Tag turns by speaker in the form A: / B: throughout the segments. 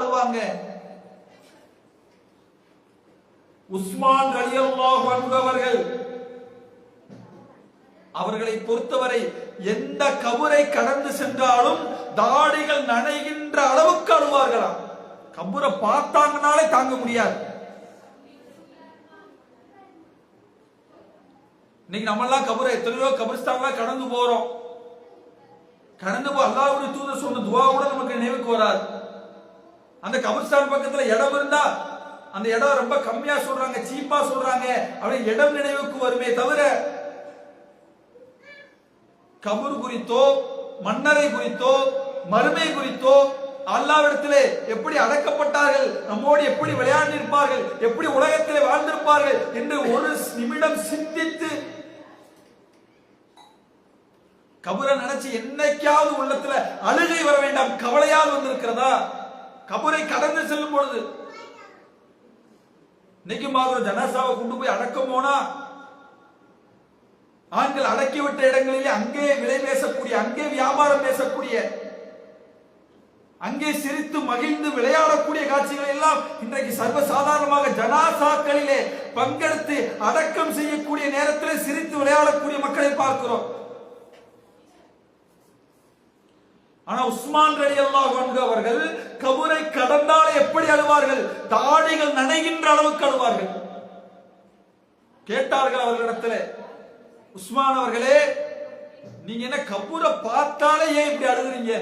A: சொல்லுவாங்க. உஸ்மான் ரலியல்லாஹு அன்ஹு அவர்கள் அவர்களை பொறுத்தவரை எந்த கபரை கடந்து சென்றாலும் தாடிகள் நனைகின்ற அளவுக்கு அழுவார்களாம். கபரை பார்த்தாங்கனாலே தாங்க முடியாது. இன்னைக்கு நம்ம எல்லாம் கபரை எத்தனையோ கபரிஸ்தான்லாம் கடந்து போறோம். கடந்து போ அல்லாவுடைய தூதர் சொன்ன துவா கூட நமக்கு நினைவுக்கு வராது. அந்த கபரிஸ்தான் பக்கத்துல இடம் இருந்தா அந்த இடம் ரொம்ப கம்மியா சொல்றாங்க சீப்பா சொல்றாங்க அப்படி இடம் நினைவுக்கு வருமே தவிர கபூர் குறித்தோ மன்னரை குறித்தோ மறுமை குறித்தோ அல்லாவிடத்திலே எப்படி அடக்கப்பட்டார்கள் நம்மோடு எப்படி விளையாண்டிருப்பார்கள் எப்படி உலகத்திலே வாழ்ந்திருப்பார்கள் என்று ஒரு நிமிடம் சிந்தித்து கபூரை நினைச்சு என்னைக்காவது உள்ளத்துல அழுகை வர வேண்டாம் கவலையால் வந்திருக்கிறதா? கபரை கடந்து செல்லும் பொழுது இன்னைக்கு மாதிரி ஜனாசாவை கொண்டு போய் அடக்கம் போனா ஆண்கள் அடக்கிவிட்ட இடங்களிலே அங்கே விலை பேசக்கூடிய அங்கே வியாபாரம் பேசக்கூடிய அங்கே சிரித்து மகிழ்ந்து விளையாடக்கூடிய காட்சிகள் எல்லாம் இன்றைக்கு சர்வசாதாரணமாக ஜனாசாக்களிலே பங்கெடுத்து அடக்கம் செய்யக்கூடிய நேரத்தில் சிரித்து விளையாடக்கூடிய மக்களை பார்க்கிறோம். ஆனா உஸ்மான் ரலி அல்லாஹ் அவர்கள் கபூரை கடந்தாலே எப்படி அழுவார்கள்? தாடிகள் நனைகின்ற அளவுக்கு அழுவார்கள். கேட்டார்கள் அவர்களிடத்துல உஸ்மான் அவர்களே நீங்க என்ன கபூரை பார்த்தாலே ஏன் இப்படி அழுகுறீங்க?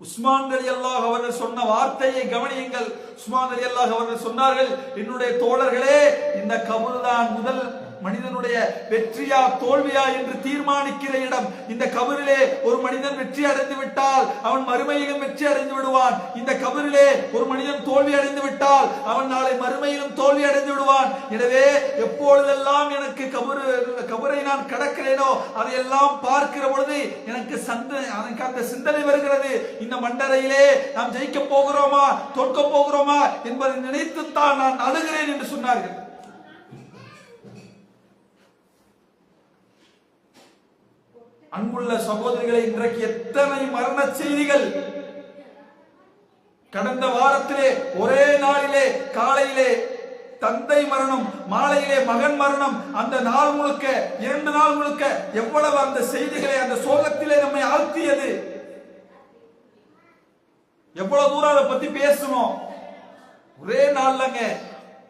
A: உஸ்மான் அலி அல்லாஹ் அவர்கள் சொன்ன வார்த்தையை கவனியுங்கள். உஸ்மான் அலி அல்லாஹ் அவர்கள் சொன்னார்கள் என்னுடைய தோழர்களே இந்த கபூர் தான் முதல் மனிதனுடைய வெற்றியா தோல்வியா என்று தீர்மானிக்கிற இடம் இந்த கபரிலே ஒரு மனிதன் வெற்றி அடைந்து விட்டால் அவன் மறுமையிலும் வெற்றி அடைந்து விடுவான். இந்த கபரிலே ஒரு மனிதன் தோல்வி அடைந்து விட்டால் அவன் நாளை மறுமையிலும் தோல்வி அடைந்து விடுவான். எனவே எப்பொழுதெல்லாம் எனக்கு கபரு கபரை நான் கடக்கிறேனோ அதையெல்லாம் பார்க்கிற பொழுது எனக்கு சந்த எனக்கு அந்த சிந்தனை வருகிறது. இந்த மண்டரையிலே நாம் ஜெயிக்க போகிறோமா தோற்க போகிறோமா என்பதை நினைத்துத்தான் நான் அழுகிறேன் என்று சொன்னார்கள். அன்புள்ள சகோதரிகளை இன்றைக்கு எத்தனை மரண செய்திகள்? கடந்த வாரத்திலே ஒரே நாளிலே காலையிலே தந்தை மரணம் மாலையிலே மகன் மரணம் அந்த நாள் முழுக்க இரண்டு நாள் முழுக்க எவ்வளவு அந்த செய்திகளை அந்த சோகத்திலே நம்மை ஆழ்த்தியது? எவ்வளவு தூரம் அதை பத்தி பேசணும்? ஒரே நாள்லங்க.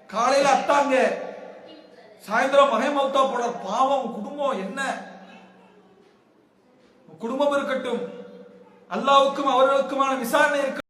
A: காலையில அத்தாங்க. சாயந்தரம் மகை மௌத்தா போட பாவம் குடும்பம் என்ன? குடும்பம் இருக்கட்டும். அல்லாவுக்கும் அவர்களுக்குமான விசாரணை இருக்க